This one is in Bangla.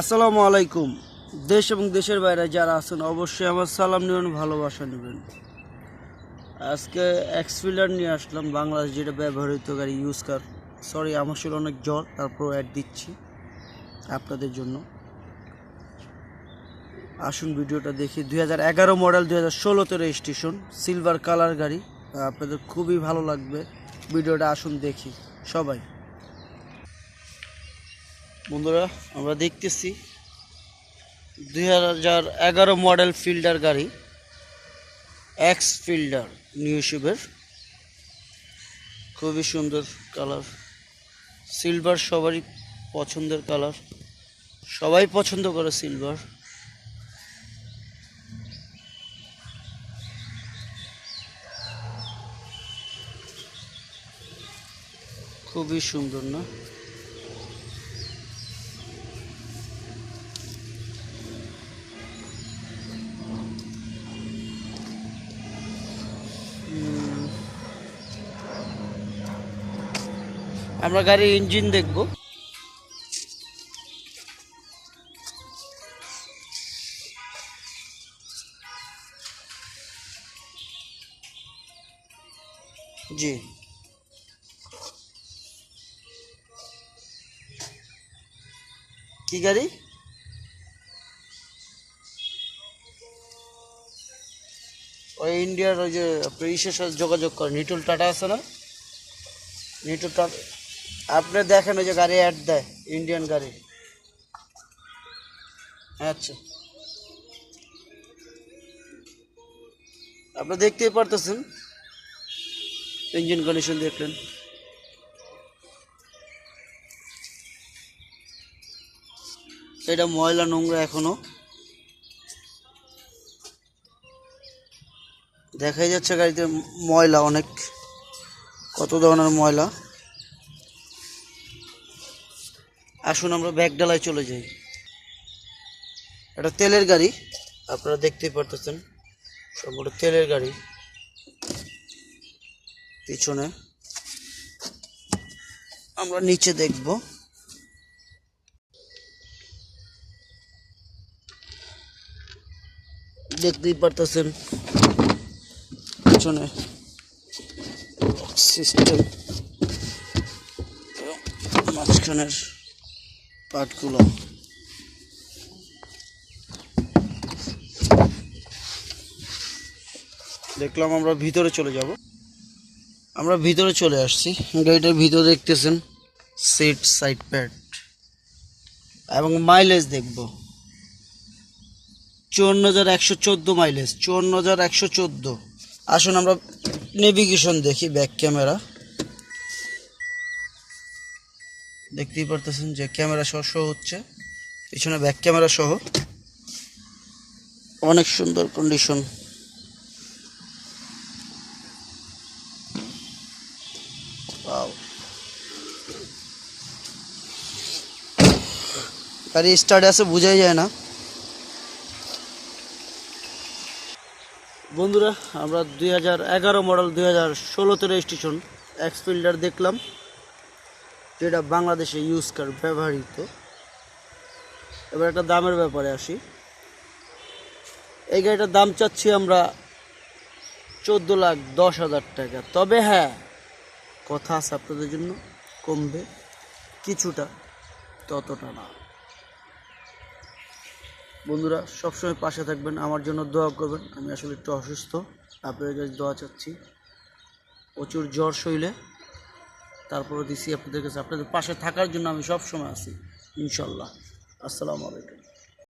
আসসালামু আলাইকুম। দেশ এবং দেশের বাইরে যারা আছেন, অবশ্যই আমার সালাম নেবেন, ভালোবাসা নেবেন। আজকে এক্সফিলার নিয়ে আসলাম, বাংলাদেশ যেটা ব্যবহৃত গাড়ি ইউজ কার সরি আমার শরীর অনেক জ্বর তারপর অ্যাড দিচ্ছি আপনাদের জন্য। আসুন ভিডিওটা দেখি। দুই হাজার এগারো মডেল, দুই হাজার ষোলোতে রেজিস্ট্রেশন সিলভার কালার গাড়ি। আপনাদের খুবই ভালো লাগবে। ভিডিওটা আসুন দেখি, সবাই। বন্ধুরা, আমরা দেখতেছি দুই হাজার এগারো মডেল ফিল্ডার গাড়ি এক্স ফিল্ডার নিউ শিবের খুবই সুন্দর কালার সিলভার সবারই পছন্দের কালার সবাই পছন্দ করে সিলভার খুবই সুন্দর না? আমরা গাড়ির ইঞ্জিন দেখব। জি। কি গাড়ি? ওই ইন্ডিয়ার ওই যে আপনার ইসের সাথে যোগাযোগ করেন। নিটুল টাটা আছে না? নিটুল টাটা আপনি দেখেন ওই যে গাড়ি অ্যাড দেয় ইন্ডিয়ান গাড়ি। আচ্ছা। আপনি দেখতেই পারতেছেন। ইঞ্জিন কন্ডিশন দেখলেন। এটা ময়লা নোংরা এখনও। দেখাই যাচ্ছে গাড়িতে ময়লা অনেক। কত ধরনের ময়লা? আসুন আমরা ব্যাগ ডালায় চলে যাই। এটা তেলের গাড়ি, আপনারা দেখতেই পারতেছেন। সম্পূর্ণ তেলের গাড়ি। পিছনে। আমরা নিচে দেখব। দেখতেই পারতেছেন। পিছনে সিস্টেম মাঝখানের পার্টগুলো দেখলাম আমরা ভিতরে চলে যাব। আমরা ভিতরে চলে আসছি। গাড়িটার ভিতরে দেখতেছেন সিট সাইড প্যাড এবং মাইলেজ দেখব। চুয়ান্ন হাজার একশো চোদ্দ মাইলেজ চুয়ান্ন হাজার একশো চোদ্দ। আসুন আমরা নেভিগেশন দেখি ব্যাক ক্যামেরা দেখতেই পারতেছেন যে ক্যামেরা সহ শো হচ্ছে। পিছনে ব্যাক ক্যামেরা সহ। অনেক সুন্দর কন্ডিশন গাড়ি স্টার্ট আছে, বোঝাই যায় না। বন্ধুরা, আমরা দুই হাজার এগারো মডেল দুই হাজার ষোলোতে রেজিস্ট্রেশন এক্সফিল্ডার দেখলাম, যেটা বাংলাদেশে ইউজ কার ব্যবহৃত। এবার একটা দামের ব্যাপারে আসি। এই গাড়িটার দাম চাচ্ছি আমরা চোদ্দ লাখ দশ হাজার টাকা। তবে হ্যাঁ কথা আছে আপনাদের জন্য, কমবে, কিছুটা, ততটা না। বন্ধুরা, সবসময় পাশে থাকবেন, আমার জন্য দোয়া করবেন। আমি আসলে একটু অসুস্থ, আপনাদের কাছে দোয়া চাচ্ছি। প্রচুর জ্বর শৈলে তারপরে দিছি আপনাদের কাছে। আপনাদের পাশে থাকার জন্য আমি সবসময় আছি, ইনশাল্লাহ। আসসালামু আলাইকুম।